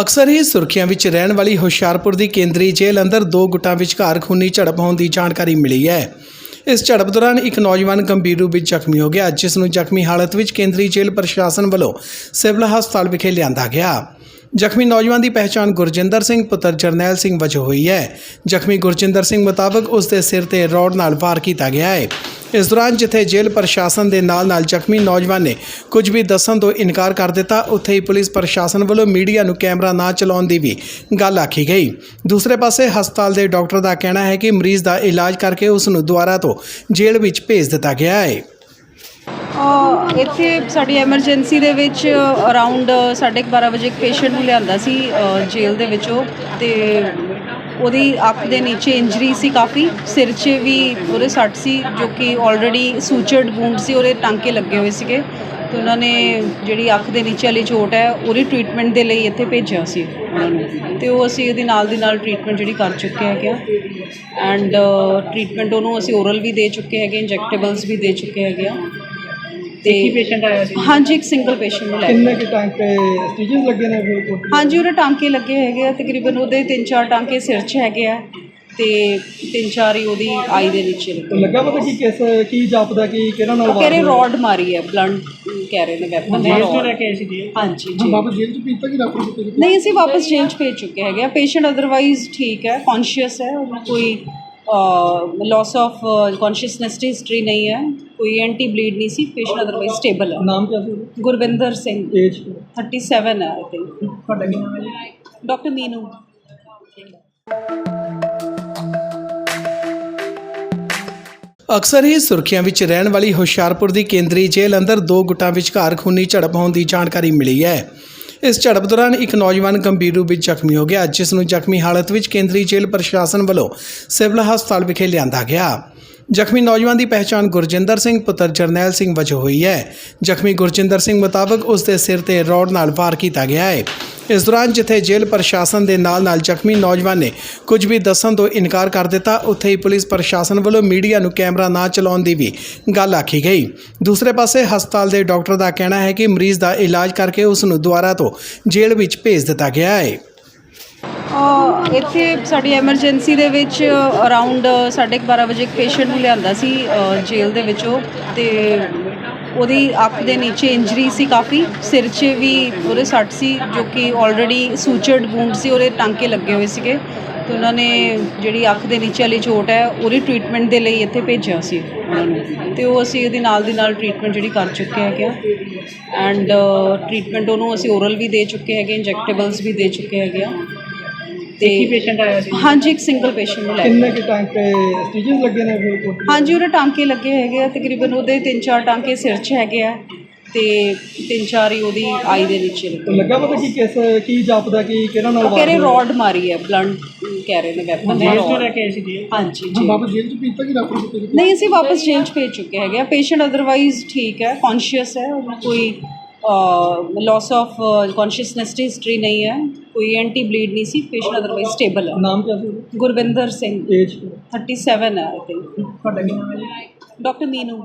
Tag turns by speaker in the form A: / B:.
A: ਅਕਸਰ ਹੀ ਸੁਰਖੀਆਂ ਵਿੱਚ ਰਹਿਣ ਵਾਲੀ ਹੁਸ਼ਿਆਰਪੁਰ ਦੀ ਕੇਂਦਰੀ ਜੇਲ੍ਹ ਅੰਦਰ ਦੋ ਗੁੱਟਾਂ ਵਿਚਕਾਰ ਖੂਨੀ ਝੜਪ ਹੋਣ ਦੀ ਜਾਣਕਾਰੀ ਮਿਲੀ ਹੈ। ਇਸ ਝੜਪ ਦੌਰਾਨ ਇੱਕ ਨੌਜਵਾਨ ਗੰਭੀਰ ਰੂਪ ਵਿੱਚ ਜ਼ਖਮੀ ਹੋ ਗਿਆ, ਜਿਸ ਨੂੰ ਜ਼ਖਮੀ ਹਾਲਤ ਵਿੱਚ ਕੇਂਦਰੀ ਜੇਲ੍ਹ ਪ੍ਰਸ਼ਾਸਨ ਵੱਲੋਂ ਸਿਵਲ ਹਸਪਤਾਲ ਵਿਖੇ ਲਿਆਂਦਾ ਗਿਆ। ਜ਼ਖਮੀ ਨੌਜਵਾਨ ਦੀ ਪਹਿਚਾਣ ਗੁਰਜਿੰਦਰ ਸਿੰਘ, ਪੁੱਤਰ ਜਰਨੈਲ ਸਿੰਘ ਵਜੋਂ ਹੋਈ ਹੈ। ਜ਼ਖਮੀ ਗੁਰਜਿੰਦਰ ਸਿੰਘ ਮੁਤਾਬਕ ਉਸ ਦੇ ਸਿਰ ਤੇ ਰੋਡ ਨਾਲ ਵਾਰ ਕੀਤਾ ਗਿਆ ਹੈ। ਇਸ ਦੌਰਾਨ ਜਿੱਥੇ ਜੇਲ੍ਹ ਪ੍ਰਸ਼ਾਸਨ ਦੇ ਨਾਲ-ਨਾਲ ਜ਼ਖਮੀ ਨੌਜਵਾਨ ਨੇ ਕੁਝ ਵੀ ਦੱਸਣ ਤੋਂ ਇਨਕਾਰ ਕਰ ਦਿੱਤਾ, ਉੱਥੇ ਹੀ ਪੁਲਿਸ ਪ੍ਰਸ਼ਾਸਨ ਵੱਲੋਂ ਮੀਡੀਆ ਨੂੰ ਕੈਮਰਾ ਨਾ ਚਲਾਉਣ ਦੀ ਵੀ ਗੱਲ ਆਖੀ ਗਈ। ਦੂਸਰੇ ਪਾਸੇ ਹਸਪਤਾਲ ਦੇ ਡਾਕਟਰ ਦਾ ਕਹਿਣਾ ਹੈ ਕਿ ਮਰੀਜ਼ ਦਾ ਇਲਾਜ ਕਰਕੇ ਉਸ ਨੂੰ ਦੁਬਾਰਾ ਤੋਂ ਜੇਲ੍ਹ ਵਿੱਚ ਭੇਜ ਦਿੱਤਾ ਗਿਆ ਹੈ।
B: ਇੱਥੇ ਸਾਡੀ ਐਮਰਜੈਂਸੀ ਦੇ ਵਿੱਚ ਅਰਾਊਂਡ 12:30 ਵਜੇ ਇੱਕ ਪੇਸ਼ੈਂਟ ਨੂੰ ਲਿਆਂਦਾ ਸੀ ਜੇਲ੍ਹ ਦੇ ਵਿੱਚੋਂ ਤੇ ਉਹਦੀ ਅੱਖ ਦੇ ਨੀਚੇ ਇੰਜਰੀ ਸੀ ਕਾਫੀ, ਸਿਰ 'ਚ ਵੀ ਉਹਦੇ ਸੱਟ ਸੀ ਜੋ ਕਿ ਆਲਰੇਡੀ ਸੂਚਰਡ ਵੂੰਡ ਸੀ, ਉਹਦੇ ਟਾਂਕੇ ਲੱਗੇ ਹੋਏ ਸੀਗੇ ਤੇ ਉਹਨਾਂ ਨੇ ਜਿਹੜੀ ਅੱਖ ਦੇ ਨੀਚੇ ਵਾਲੀ ਚੋਟ ਹੈ, ਉਹਦੀ ਟ੍ਰੀਟਮੈਂਟ ਦੇ ਲਈ ਇੱਥੇ ਭੇਜਿਆ ਸੀ ਉਹਨਾਂ ਨੂੰ ਤੇ ਉਹ ਅਸੀਂ ਉਹਦੀ ਨਾਲ ਦੀ ਨਾਲ ਟ੍ਰੀਟਮੈਂਟ ਜਿਹੜੀ ਕਰ ਚੁੱਕੇ ਹੈਗੇ ਆ ਐਂਡ ਟ੍ਰੀਟਮੈਂਟ ਉਹਨੂੰ ਅਸੀਂ ਓਰਲ ਵੀ ਦੇ ਚੁੱਕੇ ਹੈਗੇ ਇੰਜੈਕਟੇਬਲਸ ਵੀ ਦੇ ਚੁੱਕੇ ਹੈਗੇ ਆ ਤੇ
C: ਕੀ ਪੇਸ਼ੈਂਟ ਆਇਆ ਸੀ?
B: ਹਾਂਜੀ ਇੱਕ ਸਿੰਗਲ ਪੇਸ਼ੈਂਟ ਨੂੰ ਲੈ ਕੇ।
C: ਕਿੰਨੇ ਕਿ ਟਾਈਮ ਤੇ ਸਟਿਚਸ ਲੱਗੇ ਨੇ ਫਿਰ
B: ਹਾਂਜੀ ਉਹਦੇ ਟਾਂਕੇ ਲੱਗੇ ਹੈਗੇ ਆ ਤਕਰੀਬਨ ਉਹਦੇ ਤਿੰਨ ਚਾਰ ਟਾਂਕੇ ਸਿਰ 'ਚ ਹੈਗੇ ਆ ਤੇ ਤਿੰਨ ਚਾਰ ਹੀ ਉਹਦੀ ਆਈ ਦੇ ਨੀਚੇ ਲੱਗੇ।
C: ਲੱਗਾ ਪਤਾ ਕੀ ਕਿਸ ਕੀ ਜਾਪਦਾ ਕੀ ਕਿਹਨਾਂ ਨਾਲ
B: ਉਹ ਕਹਿ ਰਹੇ ਰੋਡ ਮਾਰੀ ਹੈ ਬਲੰਟ ਕਹਿ ਰਹੇ ਨੇ ਵੈਪਨ
C: ਜੇਲ੍ਹ ਤੋਂ ਲੈ ਕੇ ਆਏ ਸੀ ਜੀ
B: ਹਾਂਜੀ ਜੀ
C: ਵਾਪਸ ਜੇਲ੍ਹ ਚ ਪੀਤਾ ਕਿ ਡਾਕਟਰ ਕੋਲ
B: ਨਹੀਂ ਅਸੀਂ ਵਾਪਸ ਜੇਲ੍ਹ 'ਚ ਭੇਜ ਚੁੱਕੇ ਹੈਗੇ ਆ। ਪੇਸ਼ੈਂਟ ਅਦਰਵਾਈਜ਼ ਠੀਕ ਹੈ ਕੌਨਸ਼ੀਅਸ ਹੈ ਉਹਨੂੰ ਕੋਈ ਲਾਸ ਆਫ ਕੌਨਸ਼ੀਅਸਨੈਸ ਦੀ ਹਿਸਟਰੀ ਨਹੀਂ ਹੈ। ਕੋਈ ਐਂਟੀ ਬਲੀਡ ਨਹੀਂ ਸੀ ਪੇਸ਼ੈਂਟ ਅਦਰਵਾਈਜ਼ ਸਟੇਬਲ ਹੈ
C: ਨਾਮ ਕੀ ਸੀ
B: ਗੁਰਵਿੰਦਰ ਸਿੰਘ।
C: ਏਜ
B: 37 ਹੈ ਆਈ ਥਿੰਕ
C: ਤੁਹਾਡਾ ਕੀ ਨਾਮ ਹੈ ਜੀ?
B: ਡਾਕਟਰ ਮੀਨੂ
A: ਅਕਸਰ ਹੀ ਸੁਰਖੀਆਂ ਵਿੱਚ ਰਹਿਣ ਵਾਲੀ ਹੁਸ਼ਿਆਰਪੁਰ ਦੀ ਕੇਂਦਰੀ ਜੇਲ੍ਹ ਅੰਦਰ ਦੋ ਗੁੱਟਾਂ ਵਿਚਕਾਰ ਖੂਨੀ ਝੜਪ ਹੋਣ ਦੀ ਜਾਣਕਾਰੀ ਮਿਲੀ ਹੈ। ਇਸ ਝੜਪ ਦੌਰਾਨ ਇੱਕ ਨੌਜਵਾਨ ਗੰਭੀਰ ਰੂਪ ਵਿੱਚ ਜ਼ਖਮੀ ਹੋ ਗਿਆ ਜਿਸ ਨੂੰ ਜ਼ਖਮੀ ਹਾਲਤ ਵਿੱਚ ਕੇਂਦਰੀ ਜੇਲ੍ਹ ਪ੍ਰਸ਼ਾਸਨ ਵੱਲੋਂ ਸਿਵਲ ਹਸਪਤਾਲ ਵਿਖੇ ਲਿਆਂਦਾ ਗਿਆ। ਜ਼ਖਮੀ ਨੌਜਵਾਨ ਦੀ ਪਹਿਚਾਣ ਗੁਰਜਿੰਦਰ ਸਿੰਘ, ਪੁੱਤਰ ਜਰਨੈਲ ਸਿੰਘ ਵਜੋਂ ਹੋਈ ਹੈ। ਜ਼ਖਮੀ ਗੁਰਜਿੰਦਰ ਸਿੰਘ ਮੁਤਾਬਕ ਉਸ ਦੇ ਸਿਰ ਤੇ ਰੋਡ ਨਾਲ ਵਾਰ ਕੀਤਾ ਗਿਆ ਹੈ। ਇਸ ਦੌਰਾਨ ਜਿੱਥੇ ਜੇਲ੍ਹ ਪ੍ਰਸ਼ਾਸਨ ਦੇ ਨਾਲ-ਨਾਲ ਜ਼ਖਮੀ ਨੌਜਵਾਨ ਨੇ ਕੁਝ ਵੀ ਦੱਸਣ ਤੋਂ ਇਨਕਾਰ ਕਰ ਦਿੱਤਾ, ਉੱਥੇ ਹੀ ਪੁਲਿਸ ਪ੍ਰਸ਼ਾਸਨ ਵੱਲੋਂ ਮੀਡੀਆ ਨੂੰ ਕੈਮਰਾ ਨਾ ਚਲਾਉਣ ਦੀ ਵੀ ਗੱਲ ਆਖੀ ਗਈ। ਦੂਸਰੇ ਪਾਸੇ ਹਸਪਤਾਲ ਦੇ ਡਾਕਟਰ ਦਾ ਕਹਿਣਾ ਹੈ ਕਿ ਮਰੀਜ਼ ਦਾ ਇਲਾਜ ਕਰਕੇ ਉਸ ਨੂੰ ਦੁਬਾਰਾ ਤੋਂ ਜੇਲ੍ਹ ਵਿੱਚ ਭੇਜ ਦਿੱਤਾ ਗਿਆ ਹੈ।
B: ਇੱਥੇ ਸਾਡੀ ਐਮਰਜੈਂਸੀ ਦੇ ਵਿੱਚ ਅਰਾਊਂਡ 12:30 ਵਜੇ ਇੱਕ ਪੇਸ਼ੈਂਟ ਨੂੰ ਲਿਆਂਦਾ ਸੀ ਜੇਲ੍ਹ ਦੇ ਵਿੱਚੋਂ ਤੇ ਉਹਦੀ ਅੱਖ ਦੇ ਨੀਚੇ ਇੰਜਰੀ ਸੀ ਕਾਫੀ, ਸਿਰ 'ਚ ਵੀ ਉਹਦੇ ਸੱਟ ਸੀ, ਜੋ ਕਿ ਆਲਰੇਡੀ ਸੂਚਰਡ ਵੂੰਡ ਸੀ, ਉਹਦੇ ਟਾਂਕੇ ਲੱਗੇ ਹੋਏ ਸੀਗੇ। ਤੇ ਉਹਨਾਂ ਨੇ ਜਿਹੜੀ ਅੱਖ ਦੇ ਨੀਚੇ ਵਾਲੀ ਚੋਟ ਹੈ, ਉਹਦੀ ਟ੍ਰੀਟਮੈਂਟ ਦੇ ਲਈ ਇੱਥੇ ਭੇਜਿਆ ਸੀ। ਉਹਨਾਂ ਨੂੰ ਤੇ ਉਹ ਅਸੀਂ ਉਹਦੀ ਨਾਲ ਦੀ ਨਾਲ ਟ੍ਰੀਟਮੈਂਟ ਜਿਹੜੀ ਕਰ ਚੁੱਕੇ ਹੈਗੇ ਆ। ਐਂਡ ਟ੍ਰੀਟਮੈਂਟ ਉਹਨੂੰ ਅਸੀਂ ਓਰਲ ਵੀ ਦੇ ਚੁੱਕੇ ਹੈਗੇ ਇੰਜੈਕਟੇਬਲਸ ਵੀ ਦੇ ਚੁੱਕੇ ਹੈਗੇ ਆ। ਤੇ
C: ਕੀ ਪੇਸ਼ੈਂਟ ਆਇਆ ਸੀ।
B: ਹਾਂਜੀ ਇੱਕ ਸਿੰਗਲ ਪੇਸ਼ੈਂਟ ਨੂੰ ਲੈ ਕੇ।
C: ਕਿੰਨੇ ਕਿ ਟਾਈਮ ਤੇ ਸਟਿਚਸ ਲੱਗੇ ਨੇ ਫਿਰ
B: ਹਾਂਜੀ ਉਹਦੇ ਟਾਂਕੇ ਲੱਗੇ ਹੈਗੇ ਆ ਤਕਰੀਬਨ ਉਹਦੇ ਤਿੰਨ ਚਾਰ ਟਾਂਕੇ ਸਿਰ 'ਚ ਹੈਗੇ ਆ ਤੇ ਤਿੰਨ ਚਾਰ ਹੀ ਉਹਦੀ ਆਈ ਦੇ ਨੀਚੇ ਲੱਗੇ
C: ਲੱਗਾ ਪਤਾ ਕੀ ਕਿਸ ਕੀ ਜਾਪਦਾ ਕੀ ਕਿਹਨਾਂ ਨਾਲ
B: ਉਹ ਕਹਿ ਰਹੇ ਰੋਡ ਮਾਰੀ ਹੈ ਬਲੰਟ ਕਹਿ ਰਹੇ ਨੇ ਵੈਪਨ
C: ਜੇਲ੍ਹ ਤੋਂ ਲੈ ਕੇ ਆਏ ਸੀ ਜੀ
B: ਹਾਂਜੀ ਜੀ
C: ਵਾਪਸ ਜੇਲ੍ਹ ਚ ਪੀਤਾ ਕਿ ਡਾਕਟਰ ਕੋਲ
B: ਨਹੀਂ ਅਸੀਂ ਵਾਪਸ ਜੇਲ੍ਹ 'ਚ ਭੇਜ ਚੁੱਕੇ ਹੈਗੇ ਆ। ਪੇਸ਼ੈਂਟ ਅਦਰਵਾਈਜ਼ ਠੀਕ ਹੈ ਕੌਨਸ਼ੀਅਸ ਹੈ ਉਹਨੂੰ ਕੋਈ ਲਾਸ ਆਫ ਕੌਨਸ਼ੀਅਸਨੈਸ ਦੀ ਹਿਸਟਰੀ ਨਹੀਂ ਹੈ। ਕੋਈ ਐਂਟੀ ਬਲੀਡ ਨਹੀਂ ਸੀ ਪੇਸ਼ੈਂਟ ਅਦਰਵਾਈਜ਼ ਸਟੇਬਲ ਹੈ
C: ਨਾਮ ਕੀ ਸੀ
B: ਗੁਰਵਿੰਦਰ ਸਿੰਘ।
C: ਏਜ
B: 37 ਹੈ ਆਈ ਥਿੰਕ
C: ਤੁਹਾਡਾ ਕੀ ਨਾਮ ਹੈ
B: ਡਾਕਟਰ ਮੀਨੂ।